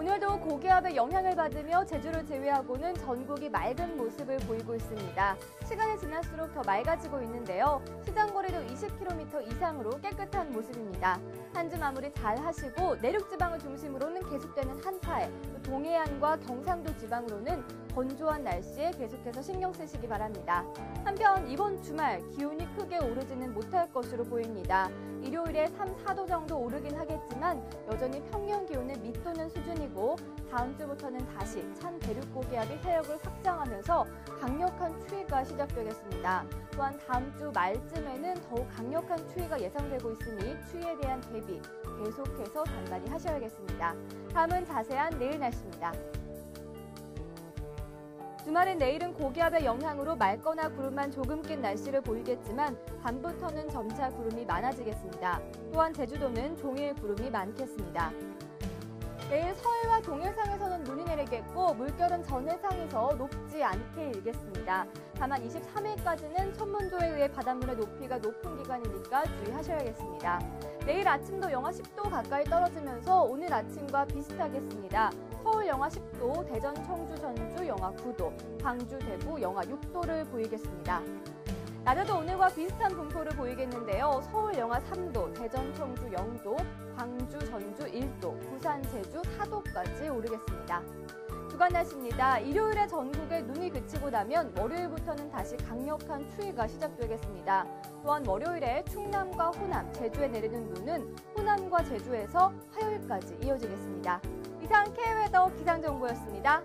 오늘도 고기압의 영향을 받으며 제주를 제외하고는 전국이 맑은 모습을 보이고 있습니다. 시간이 지날수록 더 맑아지고 있는데요. 시장 거리도 20km 이상으로 깨끗한 모습입니다. 한 주 마무리 잘 하시고 내륙 지방을 중심으로는 계속되는 한파에 또 동해안과 경상도 지방으로는 건조한 날씨에 계속해서 신경 쓰시기 바랍니다. 한편 이번 주말 기온이 크게 오르지는 못할 것으로 보입니다. 일요일에 3, 4도 정도 오르긴 하겠지만 여전히 평년 기온은 밑도는 수준이 고 다음 주부터는 다시 찬 대륙 고기압이 세력을 확장하면서 강력한 추위가 시작되겠습니다. 또한 다음 주 말쯤에는 더욱 강력한 추위가 예상되고 있으니 추위에 대한 대비 계속해서 단단히 하셔야겠습니다. 다음은 자세한 내일 날씨입니다. 주말인 내일은 고기압의 영향으로 맑거나 구름만 조금 낀 날씨를 보이겠지만 밤부터는 점차 구름이 많아지겠습니다. 또한 제주도는 종일 구름이 많겠습니다. 내일 서해와 동해상에서는 눈이 내리겠고 물결은 전해상에서 높지 않게 일겠습니다. 다만 23일까지는 천문조에 의해 바닷물의 높이가 높은 기간이니까 주의하셔야겠습니다. 내일 아침도 영하 10도 가까이 떨어지면서 오늘 아침과 비슷하겠습니다. 서울 영하 10도, 대전, 청주, 전주 영하 9도, 광주, 대구 영하 6도를 보이겠습니다. 낮에도 오늘과 비슷한 분포를 보이겠는데요. 서울 영하 3도, 대전, 청주 0도, 광주, 전주 1도, 부산, 제주 4도까지 오르겠습니다. 주간 날씨입니다. 일요일에 전국에 눈이 그치고 나면 월요일부터는 다시 강력한 추위가 시작되겠습니다. 또한 월요일에 충남과 호남, 제주에 내리는 눈은 호남과 제주에서 화요일까지 이어지겠습니다. 이상 K웨더 기상정보였습니다.